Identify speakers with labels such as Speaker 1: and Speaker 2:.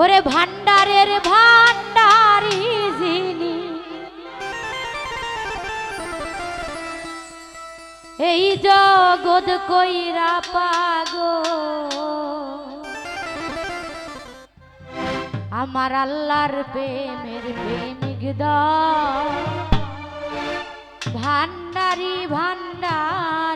Speaker 1: ওরে ভান্ডারের ভান্ডারি যিনি। এই জগৎ কইরা পাগো। আমার আল্লাহর প্রেমের প্রেমিক দ ভান্ডারি ভান্ডার